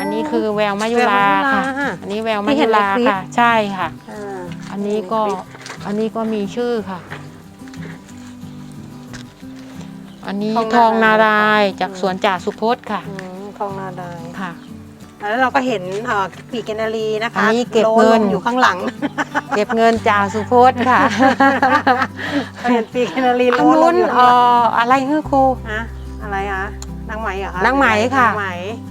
อันนี้คือแววมายุราแววมายุราค่ะอันนี้แววที่มาเห็ยุนในราคลิป ค่ะ ใช่ค่ะ อ่าอันนี้ก็ในคลิปอันนี้ก็มีชื่อค่ะ อันนี้ทองทองนารายณ์นารายณ์จากสวนจ่าสุพจน์ค่ะอืมทองนาดายค่ะแล้วเราก็เห็นเอ่อปีกแกนารีนะคะอันนี้เก็บโลเงินลอยู่ข้างหลัง เก็บเงินจ่าสุพจน์ค่ะเห็นปีกแกนารีอันโลลนู้งนอยู่เอ่ข้างหลังออะไรคือครู ฮะอะไรอะ นางไหมเหรอคะนางไหมค่ะ นางไหม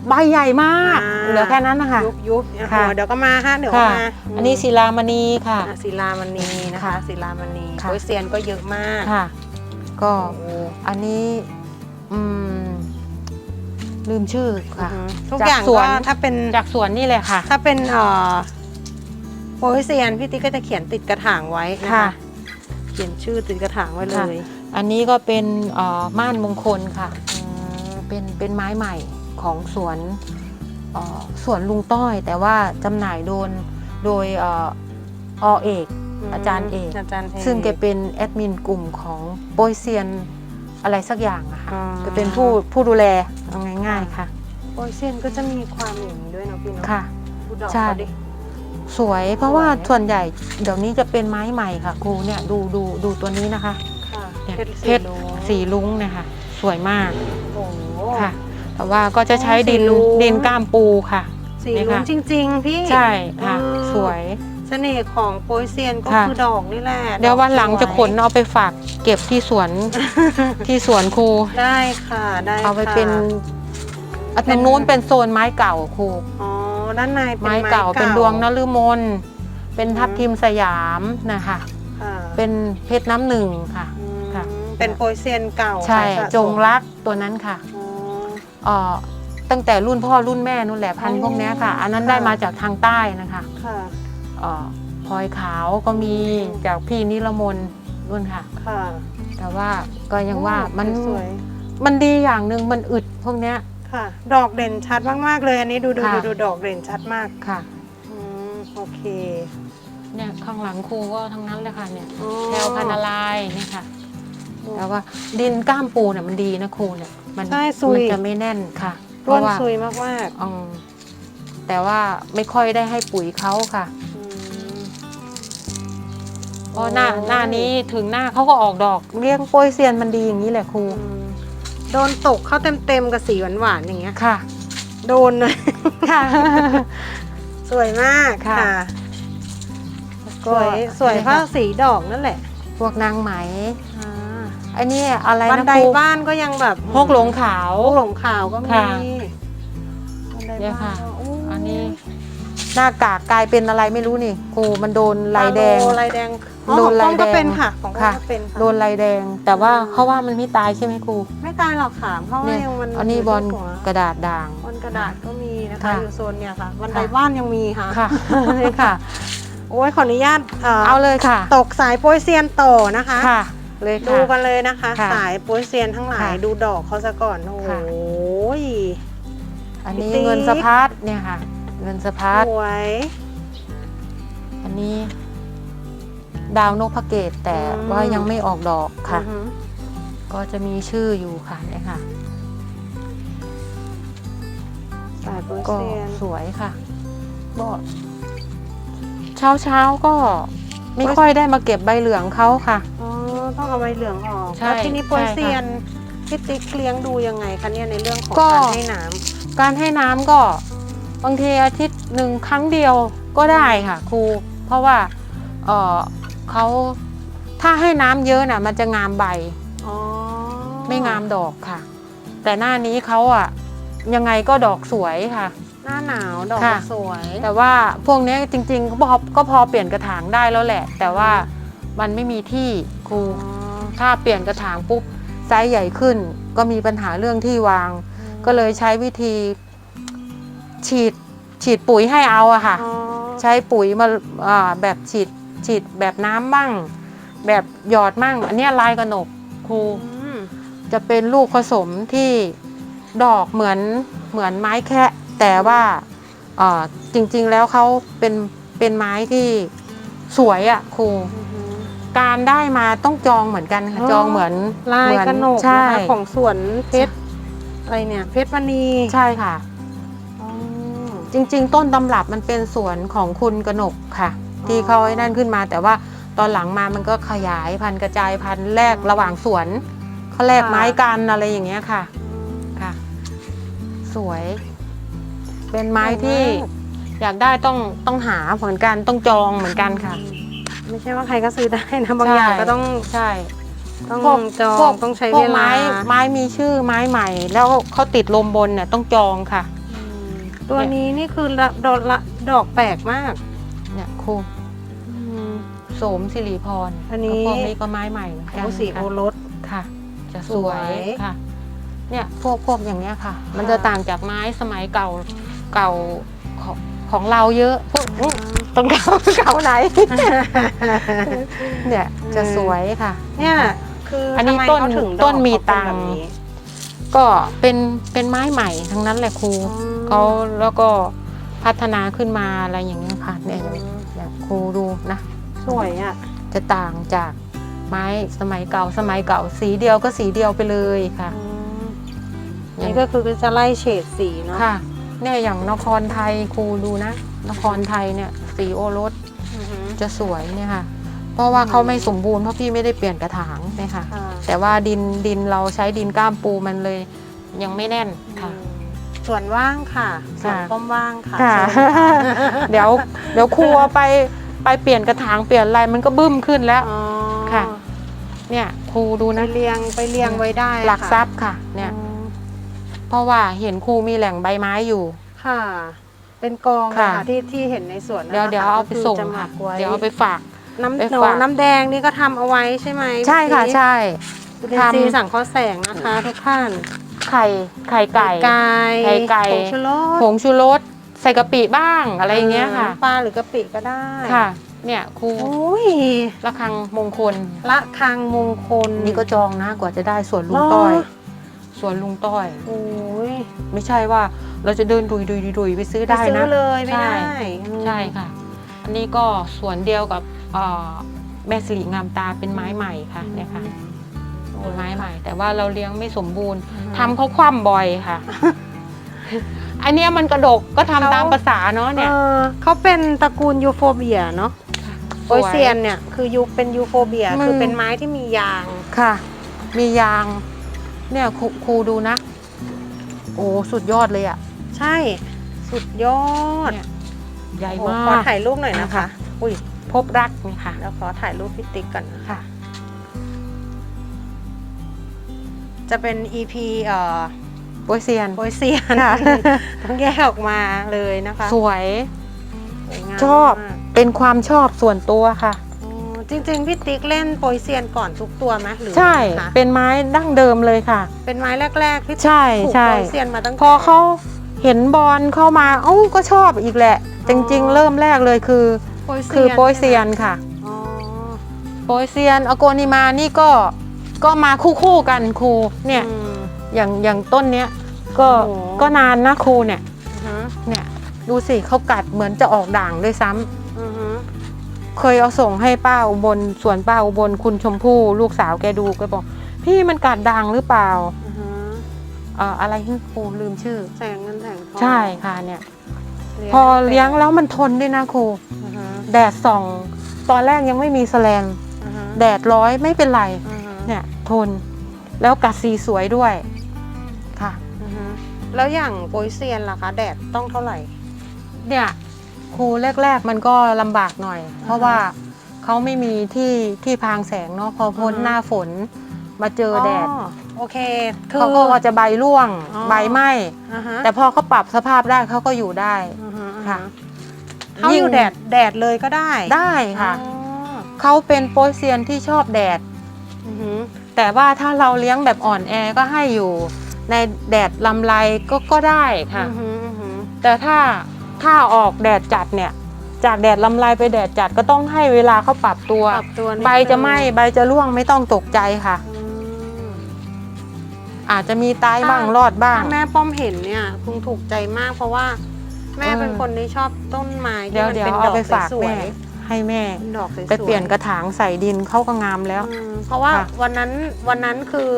ใบใหญ่มาก อ่า เหลือแค่นั้นนะคะ ยุบยุบเดี๋ยวค่ะ เดี๋ยวก็มาฮะเดี๋ยวก็ค่ะ มาอันนี้ศิลามณีค่ะ อะศิลามณีนะคะค่ะศิลามณีค่ะ โอยเซียนก็เยอะมากค่ะ ก็โอ้โหอันนี้อืมลืมชื่ออืค่ะอฮึทุกจากอย่างสวนก็ถ้าเป็น จากสวนนี่เลยค่ะ ถ้าเป็นเอ่อโอยเซียนพี่ติ๊กก็จะเขียนติดกระถางไว้นะคะค่ะเขียนชื่อติดกระถางไว้เลค่ะยอันนี้ก็เป็นเอ่อม่านมงคลค่ะ อืม เป็นเป็นไม้ใหม่ของสวนเอ่อสวนลุงต้อย แต่ว่าจำหน่ายโดนโดยเอ่ออเอก อาจารย์เอกอาจารย์เอกซึ่งแกเป็นแอดมินกลุ่มของโปยเซียนอะไรสักอย่างอะค่ะอ๋อจะเป็นผู้ผู้ดูแลเอาง่าย ๆค่ะโอยเซียนก็จะมีความอย่างนี้ด้วยเนาะพี่เนาะค่ะดูดอกใช่เขาดิสวยเพราะว่าสวยส่วนใหญ่เดี๋ยวนี้จะเป็นไม้ใหม่ค่ะครูเนี่ยดูดูดูตัวนี้นะคะค่ะเนี่ยเพชรเพชรสีสีลุ้งเนะคะสวยมากโอ้โห ค่ะ แต่ว่าก็จะใช้ดินสีลุ้ง ดินก้ามปูค่ะ สีนี่ลุ้ค่ะงจริง ๆ พี่ใช่ค่ะ อืมสวย เสน่ห์ของโปยเซียนก็ค่ะ คือดอกนี่แหละเดี๋ยววันหลังดอกสจะขนเอาไปฝากเก็บที่สวนที่สวนครู ได้ค่ะได้เอาไปค่ะเป็นอันตรงนู้นเป็นโซนไม้เก่าครู อ๋อด้านในเป็นไม้เก่าเป็นดวงนฤมลเป็นทับอืมทิมสยามนะคะ ค่ะเป็นเพชรน้ำหนึ่งค่ะ อืมค่ะ เป็นโปยเซียนเก่าใช่สายสะสมจงรักตัวนั้นค่ะอ๋อเอ่อ ตั้งแต่รุ่นพ่อรุ่นแม่นู่นแหละพันธุ์อ๋อพวกเนี้ยค่ะ อันนั้นค่ะได้มาจากทางใต้นะคะค่ะ เอ่อพลอยขาวก็มีอืมจากพี่นิรมนนู่นค่ะ ค่ะแต่ว่าก็ยังว่ามันสวยมันดีอย่างหนึ่งมันอึดพวกเนี้ยๆค่ะ ดอกเด่นชัดมากๆเลย อันนี้ดูดูค่ะ ดูดูดอกเด่นชัดมากค่ะอืมโอเคเนี่ยข้างหลังครูก็ทั้งนั้นเลยค่ะเนี่ยอ๋อแถวพันธุ์ลายนี่ค่ะแล้วว่าดินก้ามปูเนี่ยมันดีนะครูเนี่ย มัใช่ซุย มันจะไม่แน่นค่ะ เพร่วนราะว่าซุยมากอืมแต่ว่าไม่ค่อยได้ให้ปุ๋ยเขาค่ะ ๆอืมเพราะหน้าหน้านี้ถึงหน้าเขาก็ออกดอกเลี้ยงโปยเซียนมันดีอย่างนี้แหละครูอืมโดนตกเข้าเต็มๆกับสีหวานๆอย่างเงี้ย ค่ะ โดนเลย ค่ะ สวยมากค่ะ ค่ะ สวยสวยเพราะสีดอกนั่นแหละ พวกนางไหมอั นนี้อะไรบันนะไดครูบ้านก็ยังแบบฮกหลงขาวฮกหลงขาวก็มีค่ะบันไดเนี่ยบ้าค่ะนก็โอันนี้ หน้ากากกลายเป็นอะไรไม่รู้นี่ครูมันโดนลายแดงโลายแดงอ๋อโดนของลายก็แดงเป็นค่ะของก็ค่ะเป็นค่ะโดนลายแดง แต่ว่าเขาว่ามันไม่ตายใช่ไหมครูไม่ตายหรอกค่ะเพราะว่าเนี่ยยังมันอันนี้บอลยู่ที่หัวกระดาษด่าง บอลกระดาษก็มีนะคะ ค่ะอยู่โซนเนี่ยค่ะบันไดค่ะ บ้านยังมีค่ะค่ะนี่ค่ะ โอ้ยขออนุญาตเอ่อเอาเลยค่ะ ตกสายโปยเซียนต่อนะคะ ค่ะ เลยดูค่ะ กันเลยนะคะ ค่ะสายโปยเซียนทั้งหลายค่ะดูดอกเขาซะก่อนโอ้โห ค่ะ อันนี้ติ๊ก เงินสะพัดเนี่ยค่ะ เงินสะพัดสวย อันนี้ ดาวนพเกตแต่อืม ว่ายังไม่ออกดอกค่ะ อือหือก็จะมีชื่ออยู่ค่ะเนี่ยค่ะ สายโปยก็เซียนสวยค่ะก็เช้าเช้าๆก็ไม่ค่อยได้มาเก็บใบเหลืองเขาค่ะ อ๋อ ต้องเอาใบเหลืองออกใช่แล้วทีนี้โปยใช่ค่ะเซียนพี่ติ๊กเลี้ยงดูยังไงคะเนี่ยในเรื่องของก็ การให้น้การให้น้ำก็บางทีอาทิตย์หนึ่งครั้งเดียวก็ได้ค่ะ ครู เพราะว่าเออเขาถ้าให้น้ำเยอะน่ะ มันจะงามใบำอ๋อไม่งามดอกค่ะ แต่หน้านี้เขาอะยังไงก็ดอกสวยค่ะ หน้าหนาวดอกค่ะจะสวยแต่ว่าพวกเนี้ยจริงๆก็พอก็พอเปลี่ยนกระถางได้แล้วแหละ แต่ว่ามันไม่มีที่ ครูอ๋อถ้าเปลี่ยนกระถางปุ๊บไซส์ใหญ่ขึ้น ก็มีปัญหาเรื่องที่วาง ก็เลยใช้วิธี ฉีดฉีดปุ๋ยให้เอาอะค่ะอ๋อใช้ปุ๋ยมาอ่าแบบฉีดฉีดแบบน้ำบ้าง แบบหยอดมั่ง อันเนี้ยลายกระหนกครูอืมจะเป็นลูกผสมที่ดอกเหมือนเหมือนไม้แคะแต่ว่าเอ่อจริงๆแล้วเขาเป็นเป็นไม้ที่สวยอะครูอือหือ การได้มาต้องจองเหมือนกันค่ะอ๋อ จองเหมือนลายเหมือนกระหนกใช่นะคะของสวนเพชรอะไรเนี่ย เพชรมณีใช่ค่ะ อ๋อ จริง ๆ ต้นตำรับมันเป็นสวนของคุณกนกค่ะที่เขาไอ้นั่นขึ้นมา แต่ว่าตอนหลังมามันก็ขยายพันธุ์กระจายพันธุ์แลกระหว่างสวนเขาแลกไม้กันอะไรอย่างเงี้ยค่ะค่ะ สวย เป็นไม้ที่อยากได้ต้องต้องหาเหมือนกันต้องจองเหมือนกันค่ะ ไม่ใช่ว่าใครก็ซื้อได้นะบางอย่างก็ต้องใช่ต้องพวกจอพวงกต้องใช้พเววกลาไม้ไม้มีชื่อไม้ใหม่ แล้วเขาติดลมบนเนี่ยต้องจองค่ะอืมตัวนี้นี่คือละดอกละดอกแปลกมาก เนี่ยครูอืมโสมสิริพรอันนี้พวกนี้ก็ไม้ใหม่เหมือนกัโอ้นสีโอค่ะรสค่ะ จะสสววยยค่ะ เนี่ยพวกพวกอย่างเนี้ยค่ะ มันจะต่างจากไม้สมัยเก่าเก่าของ ของเราเยอะพวกอื้อตรงเก่าเก่าไหน เนี่ยจะสวยค่ะ เนี่ย คืออันนี้ทำไมต้นเขาถึงดอกต้นมีเขาเป็นตังแบบค์นี้ก็เป็นเป็นไม้ใหม่ทั้งนั้นแหละครูอืมเขาแล้วก็พัฒนาขึ้นมาอะไรอย่างเงี้ยค่ะเนี่ยอย่างอย่างครูดูนะ สวยอะ จะต่างจากไม้สมัยเก่าสมัยเก่าสีเดียวก็สีเดียวไปเลยค่ะนี่ก็คือจะไล่เฉดสีเนาะ ค่ะ เนี่ยอย่างนครไทยครูดูนะ นครไทยเนี่ย สีโอรสอือหือ จะสวยเนี่ยค่ะ เพราะว่าเขาไม่สมบูรณ์เพราะพี่ไม่ได้เปลี่ยนกระถางเนี่ยค่ะค่ะ แต่ว่าดินดินเราใช้ดินก้ามปูมันเลย ยังไม่แน่นค่ะอืมส่วนว่างค่ะส่วนค่ะต้มว่างค่ะค่ะ เชิญค่ะเดี๋ยวเดี๋ยวครัวไปไปเปลี่ยนกระถางเปลี่ยนอะไรมันก็บึ้มขึ้นแล้ว อ๋อค่ะ เนี่ยครูดูไปนะ เรียงไปเรียงไว้ได้หลักค่ะทรัพย์ค่ะเนี่ยอ๋อ เพราะว่าเห็นครูมีแหล่งใบไม้อยู่ ค่ะ เป็นกองค่ะค่ะที่ที่เห็นในสวนเดี๋ยวนะคะเดี๋ยวเอาไปก็คือส่งจะหมัค่ะ กไว้เดี๋ยวเอาไปฝาก น้ำไปหนูฝาก น้ำแดงนี่ก็ทำเอาไว้ใช่ไหมใช่ค่ะ พี่ใช่ จุลินทรีย์สั่งข้อแสงนะคะทุกท่านไข่ไข่ไก่ ไก่ไข่ไก่ ผงชูรสผงชูรสใส่กะปิบ้างอะไรอย่างเงี้ยค่ะ น้ำปลาหรือกะปิก็ได้ค่ะ เนี่ยครูโอ้ยระฆังมงคลละคังมงคล นี่ก็จองนะกว่าจะได้สวนลุงหรอต้อย สวนลุงต้อย โอ้ยไม่ใช่ว่าเราจะเดินดุยดุยดุยดุยไปซื้อได้ปซื้นะอเลยไม่ใช่ได้อืมใช่ค่ะ อันนี้ก็สวนเดียวกับเอ่อแม่สิริงามตาเป็นไม้ใหม่ค่ะเนี่ยค่ะเป็นไม้ใหม่ แต่ว่าเราเลี้ยงไม่สมบูรณ์ทำเขาคว่ำบ่อยค่ะอันเนี้ยมันกระดกก็ทำตามภาษาเนาะเนี่ยเออเขาเป็นตระกูลยูโฟเบียเนาะโอยเซียนเนี่ยคือยูเป็นยูโฟเบียมันคือเป็นไม้ที่มียางค่ะ มียาง เนี่ยครูครูดูนะ โอ้สุดยอดเลยอะ ใช่ สุดยอดเนี่ยใหญ่โอ้มาขอก ถ่ายรูปหน่อยนะคะ อุ้ยพบรักนี่ค่ะ แล้วขอถ่ายรูปพี่ติ๊กก่อนนะค่ะ จะเป็น EP เอ่อโปยเซียน โปยเซียนค่ะ ต้องแยกออกมาเลยนะคะสวย สวยงามชอบ มากเป็นความชอบส่วนตัวค่ะอ๋อ จริงๆ พี่ติ๊กเล่นโปยเซียนก่อนทุกตัวไหมหรือใช่ คะเป็นไม้ดั้งเดิมเลยค่ะ เป็นไม้แรกๆที่ใช่ปลูกใช่ โปยเซียนมาตั้งแต่ พอเขาเห็นบอลเข้ามาเอ้าก็ชอบอีกแหละ จริง ๆ เริ่มแรกเลยคือ โปยเซียนคือโปยเซียนค่ะ อ๋อโปยเซียนอโกนิมานี่ก็ก็มาคู่ๆกันครูเนี่ยอืม อย่างอย่างต้นเนี้ยก็โอ้โห ก็นานนะครูเนี่ย อือฮึเนี่ยดูสิเขากัดเหมือนจะออกด่างด้วยซ้ำอือฮึ เคยเอาส่งให้ป้าอุบลสวนป้าอุบลคุณชมพู่ลูกสาวแกดูแกบอก พี่มันกัดด่างหรือเปล่าอือฮึเอ่ออะไรที่ครูลืมชื่อ แสงเงินแสงทองใช่ค่ะเนี่ยลี้ยงพอเลี้ยงแล้วมันทนด้วยนะครู อือฮึแดดส่อง ตอนแรกยังไม่มีแสแลนอือฮึแดดร้อยไม่เป็นไร อือฮึเนี่ยทน แล้วกัดสีสวยด้วยค่ะ อือฮึแล้วอย่างโปยเซียนล่ะคะ แดดต้องเท่าไหร่ เนี่ย ครูแรก ๆ มันก็ลำบากหน่อย เพราะว่าเขาไม่มีที่ที่พรางแสงเนาะพอพ้นอือฮึ หน้าฝนมาเจอแดดโอเค คือ เขาก็จะใบร่วงอ๋อ ใบไหม้อ่าฮะแต่พอเขาปรับสภาพได้เขาก็อยู่ได้ อือฮึอือฮึค่ะ เขาอยู่แดดแดดเลยก็ได้ได้ค่ะอ๋อเขาเป็นโปยเซียนที่ชอบแดด อือฮึแต่ว่าถ้าเราเลี้ยงแบบอ่อนแอก็ให้อยู่ในแดดลำไรก็ก็ได้ค่ะ อือฮึอือฮึแต่ถ้า ถ้าออกแดดจัดเนี่ย จากแดดลำไรไปแดดจัดก็ต้องให้เวลาเขาปรับตัว ปรับตัวนิดใบจะไหม้ใบจะร่วงไม่ต้องตกใจค่ะอืมอาจจะมีตายบ้างถ้ารอดบ้าง ถ้าแม่ป้อมเห็นเนี่ยคงถูกใจมากเพราะว่า แม่เออเป็นคนที่ชอบต้นไม้ที่เดี๋ยวมันเดี๋ยวเป็นดเอาอกไปฝากสวแม่ยให้แม่ ๆเป็นดอกสวยๆ ไปเปลี่ยนกระถางใส่ดินเขาก็งามแล้ว อืมเพราะว่าค่ะวันนั้นวันนั้นคือ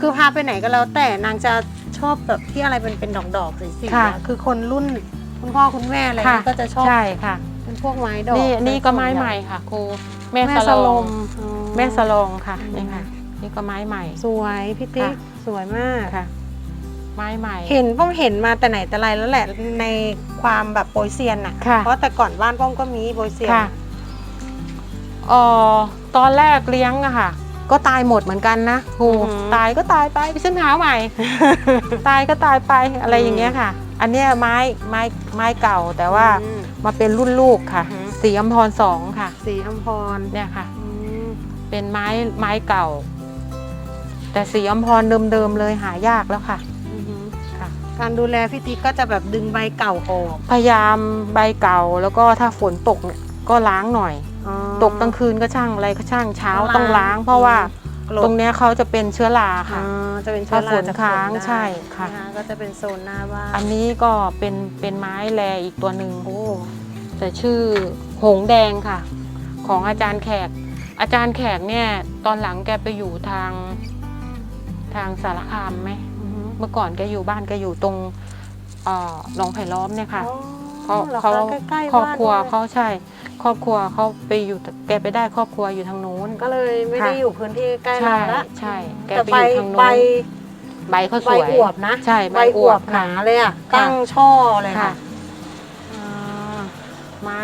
คือพาไปไหนก็แล้วแต่นางจะชอบแบบที่อะไรเป็นเป็นดอกดอกๆสีๆค่ะ อะคือคนรุ่น คุณพ่อคุณแม่อะไรค่ะ ก็จะชอบใช่ค่ะเป็นพวกไม้ดอกนี่นี่ก็ไม้ส่วนใหญ่ม่ค่ะครูแม่แม่สสลลอมงอ๋อ แม่สลองค่ะอืม นี่ค่ะ นี่ก็ไม้ใหม่ สวยพี่ติ๊กค่ะ สวยมาก ค่ะ ไม้ใหม่ เห็นป้อมเห็นมาแต่ไหนแต่ไรแล้วแหละในความแบบโปรยเซียนน่ะ ค่ะ เพราะแต่ก่อนบ้านป้อมก็มีโปรยเซียน ค่ะเอ่อตอนแรกเลี้ยงอะค่ะ ก็ตายหมดเหมือนกันนะครูตายก็ตายไปไปซื้อหาใหม่ ตายก็ตายไปอะไรอย่างเงี้ยค่ะ อันเนี้ยไม้ไม้ไม้เก่าแต่ว่าอืม มาเป็นรุ่นลูกค่ะ อือฮึสีอัมพรสองค่ะ สีอัมพรเนี่ยค่ะ อืมเป็นไม้ไม้เก่า แต่สีอัมพรเดิมๆเลยหายากแล้วค่ะ อือหือค่ะ การดูแลพี่ติ๊กก็จะแบบดึงใบเก่าออกพยายามใบเก่าแล้วก็ถ้าฝนตกเนี่ยก็ล้างหน่อย อ๋อ ตกกลางคืนก็ช่างอะไรก็ช่างเช้าต้องล้างต้องล้างเพราะว่าก รดตรงเนี้ยเขาจะเป็นเชื้อราอ่าค่ะจะเป็นเชื้อราถ้าฝนจากค้างได้ใช่ค่ะ นก็จะเป็นโซนหน้าบ้านอันนี้ก็เป็นเป็นไม้แลอีกตัวหนึ่งโอ้แต่ชื่อหงแดงค่ะ ของอาจารย์แขก อาจารย์แขกเนี่ยตอนหลังแกไปอยู่ทางทางสารคามไหมอือหือเมื่อก่อนแกอยู่บ้านแกอยู่ตรงเอ่อหนองไผ่ล้อมเนี่ยค่ะ อ๋อเขาหรอเขาคะใกล้ๆครอบครัวบ้านด้วย เขาใช่ ครอบครัวเขาไปอยู่แกไปได้ครอบครัวอยู่ทางนู้นก็เลยไม่ได้ค่ะอยู่พื้นที่ใกล้ใช่เราละใช่ แกแต่ไปใบอยู่ทางนู้นใบใบเขาสใบวย อวบนะใช่ใบใบออววบบหค่ะนาเลยอะค่ะ ตั้งช่อเลยค่ะค่ะอ่าไม้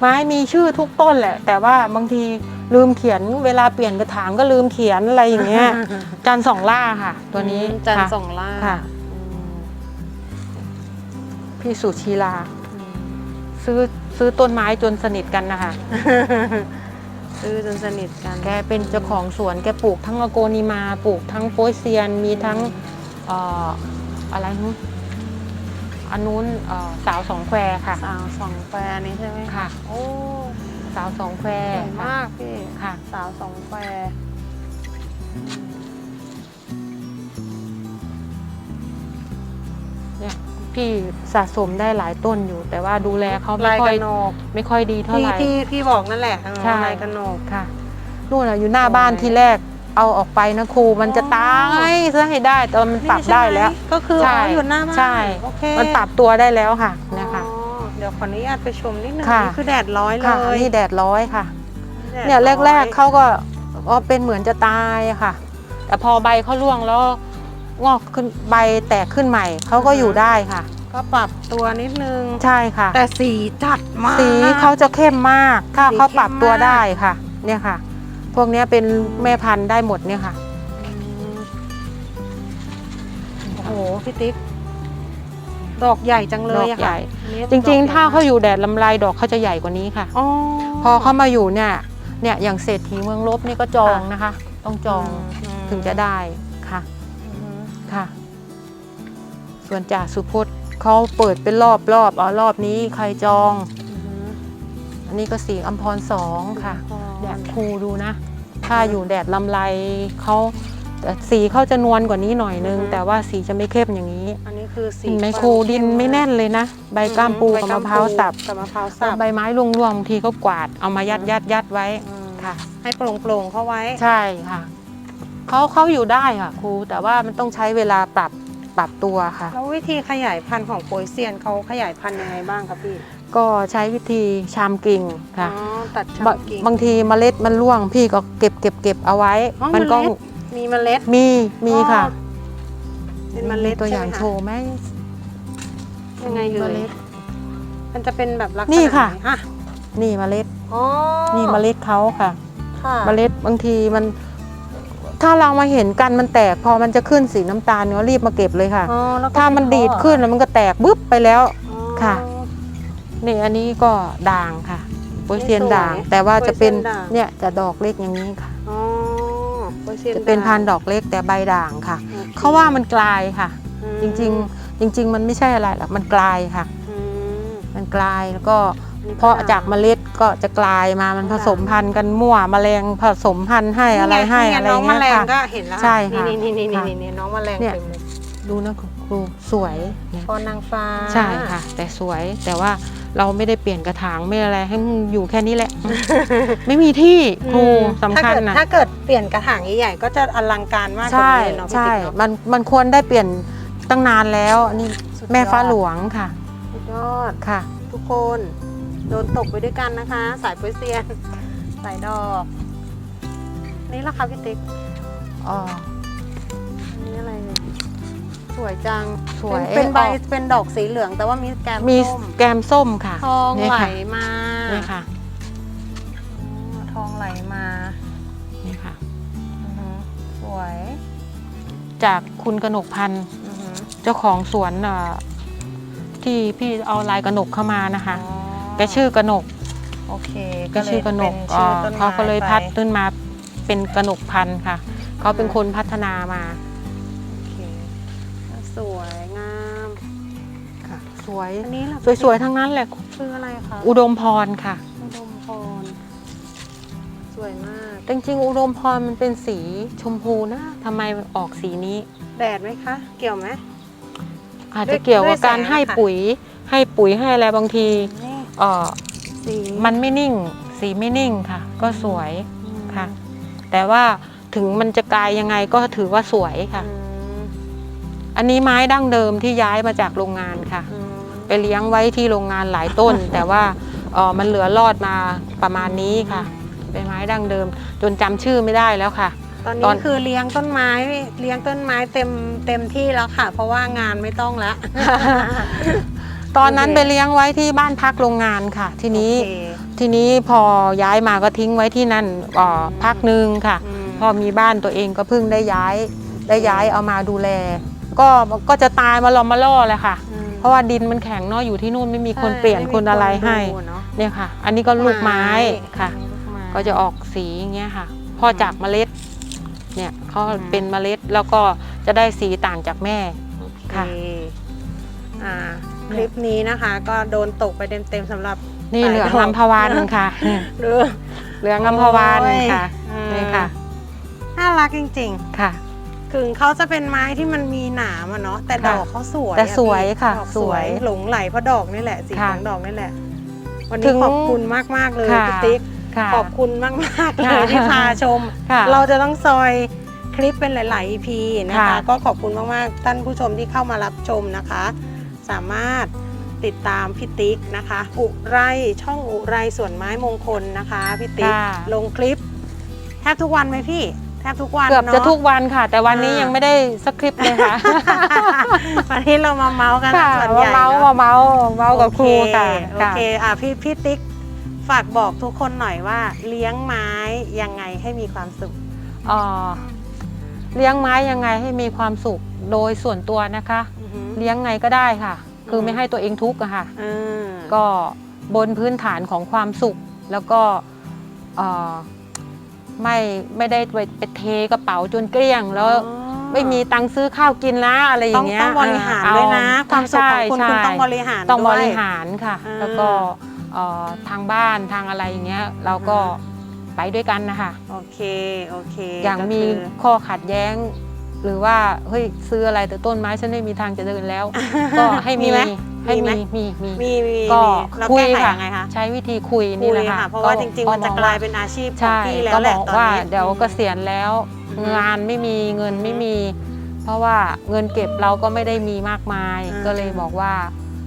ไม้มีชื่อทุกต้นแหละ แต่ว่าบางทีลืมเขียนเวลาเปลี่ยนกระถางก็ลืมเขียนอะไรอย่างเงี้ยจันทร์สองล่าค่ะ ตัวนี้อืมจันทค่ะร์สองล่าค่ะ อืมพี่สุชีลาอืมซื้อ ซื้อต้นไม้จนสนิทกันนะคะซื้อจนสนิทกัน แกเป็นเจ้าของสวนแกปลูกทั้งอโกนิมาปลูกทั้งโปยเซียน มีทั้งเอ่ออะไรนู้นอันนู้นเอ่อสาวสองแควค่ะ สาวสองแควนี้ใช่ไหมค่ะ โอ้สาวสองแควสวยมากพี่ค่ะ สาวสองแคว พี่สะสมได้หลายต้นอยู่ แต่ว่าดูแลเขาไม่ลายค่กอยระโหนกไม่ค่อยดีเท่าที่ไหร่ ที่ที่บอกนั่นแหละเออใช่ ลายกระโหนก ค่ะนู่นน่ะอยู่หน้าสวยบ้านที่แรกเอาออกไปนะครูมันจะอ๋อตายซะให้ได้ แต่มันปรับนี่ใช่ได้หมแล้ว ก็คือใช่เอาอยู่หน้าบ้านใช่ โอเคมันปรับตัวได้แล้วค่ะเนะคะ อ๋อเดี๋ยวขออนุญาตไปชมนิดนึงค่ะ นี่คือแดดร้อยเลค่ะยนี่แดดร้อยค่ะแดดเนี่ยร้อแรกๆเขาก็ก็เป็นเหมือนจะตายอะค่ะ แต่พอใบเขาร่วงแล้ว งอกขึ้นใบแตกขึ้นใหม่เขาก็อยู่ได้ค่ะ ก็ปรับตัวนิดนึง ใช่ค่ะ แต่สีจัดมาก สีเขาจะเข้มมากถ้าสีเขาปรับตัวเข้มมาก ได้ค่ะ เนี่ยค่ะ พวกเนี้ยเป็นแม่พันธุ์ได้หมดเนี่ยค่ะ โอ้โหพี่ติ๊กดอกใหญ่จังเลดอยกอะใหค่ะญ่อันนี้จริง ดอกๆถ้าเขาอยู่แดดลำลายดอกเขาจะใหญ่กว่านี้ค่ะ อ๋อ พอเขามาอยู่เนี่ยเนี่ยอย่างเศรษฐีเมืองลบนี่ก็จองนะคะ ต้องจองมถึงจะได้ค่ะอืม ค่ะ ส่วนจ่าสุพจน์เขาเปิดเป็นรอบรอบเอารอบนี้ใครจองอืมอันนี้ก็สีอัมพรสองค่ะอ๋อเนี่ยครูดูนะ ถ้าอยู่แดดลำไรเขาแต่สีเขาจะนวลกว่านี้หน่อยนึง แต่ว่าสีจะไม่เข้มอย่างนี้ อันนี้คือสีเห็นไหมครูดินไม่แน่นเลยนะ ใบก้ามปูกับมะพร้าวสับกับมะพร้าวสับใบไม้ร่วงๆบางทีก็กวาดเอามายัดยัดยัดไว้อืมค่ะ ให้โปร่งๆเข้าไว้ใช่ค่ะ เขาเขาอยู่ได้ค่ะครูแต่ว่ามันต้องใช้เวลาปรับปรับตัวค่ะ แล้ววิธีขยายพันธุ์ของโปยเซียนเขาขยายพันธุ์ยังไงบ้างครับพี่ก็ใช้วิธีชามกิ่งค่ะอ๋อตัดบชำกิ่ง บางทีเมล็ดมันร่วงพี่ก็เก็บเก็บเก็บเอาไว้ อ๋อมันก็เมล็ด มีเมล็ด มีมีค่ะอ๋อเป็นเมล็ดตัวอย่างใช่ไหมคะ โชว์ไหมยังไงเอ่เมยล็ด มันจะเป็นแบบลักษณะนี่ค่ะ ไหอะนี่เมล็ด อ๋อนี่เมล็ดเขาค่ะ ค่ะ เมล็ดบางทีมัน ถ้าเรามาเห็นกันมันแตกพอมันจะขึ้นสีน้ำตาลเนี่ยรีบมาเก็บเลยค่ะ อ๋อแล้วก็ถ้ามันดีดขึ้นแล้วมันก็แตกบึ๊บไปแล้ว อ๋อ ค่ะ นี่อันนี้ก็ด่างค่ะโปยเซียนนี่สวยด่างแต่ว่าจะเป็นโปยเซียนด่าง เนี่ยจะดอกเล็กอย่างนี้ค่ะ อ๋อโปยซียจะเป็นด่างพันธุ์ดอกเล็กแต่ใบด่างค่ะโอคเขาว่ามันกลายค่ะอืมจริงๆ จริง ๆ มันไม่ใช่อะไรหรอกมันกลายค่ะอืมมันกลายแล้วก็นี่ เพราะจากเมล็ดก็จะกลายมามันผสมพันธุ์กันมั่วแมลงผสมพันธุ์ให้อะไรให้อะไรน้องแมเงี้ยลงค่ะก็เห็นแล้วใช่ค่ะนี่นี่นี่นี่นี่น้องแมลงเนี่ยดูนะครูสวยเนี่ยพอนางฟ้าใช่ค่ะ แต่สวยแต่ว่าเราไม่ได้เปลี่ยนกระถางไม่อะไรให้มันอยู่แค่นี้แหละ ไม่มีที่ครูสำคัญนะถ้าเกิดเปลี่ยนกระถางใหญ่ๆก็จะอลังการมากกว่านี้เนาะพี่ใช่ติ๊กเนาะมันมันควรได้เปลี่ยนตั้งนานแล้วนี่แม่ฟ้าหลวงค่ะยอดค่ะ ทุกคน โดนตกไปด้วยกันนะคะ สายโปรยเซียน สายดอก นี่ละคะพี่ติ๊กอ๋ออันนี้อะไรเนี่ยสวยจังสวยเป็นเป็นใบออก เป็นดอกสีเหลือง แต่ว่ามีแกมมีส้มแกมส้มค่ะทองเนี่ยไหลค่ะมานี่ค่ะอ๋อทองไหลมานี่ค่ะ อือหือสวยจากคุณกนกพันธ์อือหือเจ้าของสวนเอ่อที่พี่เอาลายกระหนกเข้ามานะคะ อ๋อ แกชื่อกระหนกโอเคแกชื่อกระหนกเป็นชื่อต้นไม้เขาก็เลยไปพัดขึ้นมาเป็นกระหนกพันธุ์ค่ะ เขาเป็นคนพัฒนามาโอเคสวยงามค่ะสวยอันนี้ล่ะสวยๆทั้งนั้นแหละคืออะไรคะอุดมพรค่ะ อุดมพรสวยมากจริงๆอุดมพรมันเป็นสีชมพูนะทำไมออกสีนี้ แดดไหมคะ เกี่ยวไหมอาจด้จะวยเกี่ยวกับด้วยแสงการให้ค่ะปุ๋ย ให้ปุ๋ยให้อะไรบางทีนี่ เออสีมันไม่นิ่ง สีไม่นิ่งค่ะ ก็สวยอืมค่ะ แต่ว่าถึงมันจะกลายยังไงก็ถือว่าสวยค่ะอืมอันนี้ไม้ดั้งเดิมที่ย้ายมาจากโรงงานค่ะอืมไปเลี้ยงไว้ที่โรงงานหลายต้น แต่ว่าเออมันเหลือรอดมาประมาณนี้ค่ะ เป็นไม้ดั้งเดิม จนจำชื่อไม่ได้แล้วค่ะ ตอนตอนี้น คือเลี้ยงต้นไม้เลี้ยงต้นไม้เต็มเต็มที่แล้วค่ะ เพราะว่างานไม่ต้องแล้ว ตอนนั้นโอเคไปเลี้ยงไว้ที่บ้านพักโรงงานค่ะ ทีนี้โอเคทีนี้พอย้ายมาก็ทิ้งไว้ที่นั่นเอ่อพักหนึ่งค่ะมพอมีบ้านตัวเองก็เพิ่งได้ย้ายได้ย้ายเอามาดูแล ก็ก็จะตายมาลอมมาล่อเลยค่ะอืมเพราะว่าดินมันแข็งเนาะอยู่ที่นู่นไม่มีคนใช่เปลี่ยนม่มีคนอะไรให้ดูเนอะเนี่ยค่ะ อันนี้ก็ลูกไม้ค่ะลูกไม้ก็จะออกสีอย่างเงี้ยค่ะ พอจากเมล็ดเนี่ยเขาอืมเป็นเมล็ดแล้วก็จะได้สีต่างจากแม่โอเคค่ะอ่า คลิปนี้นะคะ ก็โดนตกไปเต็มๆสำหรับนี่สายเหลืองดอกอัมพวันค่ะหรือเหลืองอัมพวันค่ะโอ้ยนี่ค่ะน่ารักจริงค่ะๆถึงเขาจะเป็นไม้ที่มันมีหนามอะเนาะแต่ค่ะดอกเขาสวยแต่อะสวยพี่ค่ะดอกสวยหลงไหลเพราะดอกนี่แหละสีค่ะของดอกนี่แหละ วันถึนี้งขอบคุณมากๆเลยค่ะพี่ติ๊กค่ะขอบคุณมากๆเลค่ะยที่พาชมค่ะเราจะต้องซอยคลิปเป็นหลาย ๆ EP นะคะค่ะก็ขอบคุณมาก ๆ ท่านผู้ชมที่เข้ามารับชมนะคะ สามารถติดตามพี่ติ๊กนะคะ อุไรช่องอุไรสวนไม้มงคลนะคะพี่ติ๊กค่ะ ลงคลิป แทบทุกวันไหมพี่ แทบทุกวันเกือบจะเนาทุกวันค่ะ แต่วันนี้อ่ายั ยังไม่ได้สคริปต์เลยค่ะวันนี้เรามาเมาส์กันค่ะส่วนใหมาญ่เมาส์นอะมาเมาส์เมาส์กับครูค่ะโอค่ะ เคอะพี่พี่ติ๊กฝากบอกทุกคนหน่อยว่าเลี้ยงไม้ยังไงให้มีความสุข เอ่อเลี้ยงไม้ยังไงให้มีความสุขโดยส่วนตัวนะคะอือหือ เลี้ยงไงก็ได้ค่ะ คือมไม่ให้ตัวเองทุกข์อะค่ะอืมก็บนพื้นฐานของความสุข แล้วก็เอ่อไม่ไม่ได้ไปไปเทกระเป๋าจนเกลี้ยงแล้วอ๋อไม่มีตังค์ซื้อข้าวกินนะอะไรอต้องย่างเงี้ยต้องบริหารเอด้วยนะเความสุขของคุณใช่คุณใช่ต้องบริหารต้องบด้วยริหารค่ะอ่าแล้วก็เอ่อทางบ้านทางอะไรอย่างเงี้ยเราก็อ่ไปด้วยกันนะคะโอเคโอเคอย่างก็มีคือข้อขัดแย้ง หรือว่าเฮ้ยซื้ออะไรแต่ต้นไม้ฉันไม่มีทางจะเดินแล้ว ก็ให้มีไหมให้มีไหมมีมีมีมีมีก็มีเราคุยแก้ไขค่ะยังไงคะใช้วิธีคุยคุนี่แหละยค่ะค่ะเพราะว่าจริงๆมันจะมองกลายว่เป็นอาชีพของใช่พี่แล้ก็วแหบละอกตอนว่านี้เดี๋ยวอืมเกษียณแล้วอืมงานไม่มีเงินไม่อืมมี เพราะว่าเงินเก็บเราก็ไม่ได้มีมากมายอืมก็เลยบอกว่า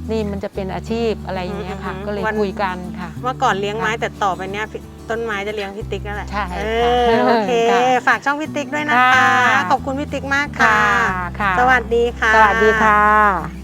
นี่มันจะเป็นอาชีพอะไรอย่างเงี้ยค่ะอืมก็เลยวัน คุยกันค่ะ เมื่อก่อนเลี้ยงไม้แต่ต่อไปเนี้ยพี่ต้นไม้จะเลี้ยงพี่ติ๊กนั่นแหละใช่เอค่ะอโอเค ค่ะฝากช่องพี่ติ๊กด้วยนะคะ ค่ะ ขอบคุณพี่ติ๊กมากค่ะ ค่ะ สวัสดีค่ะ สวัสดีค่ะ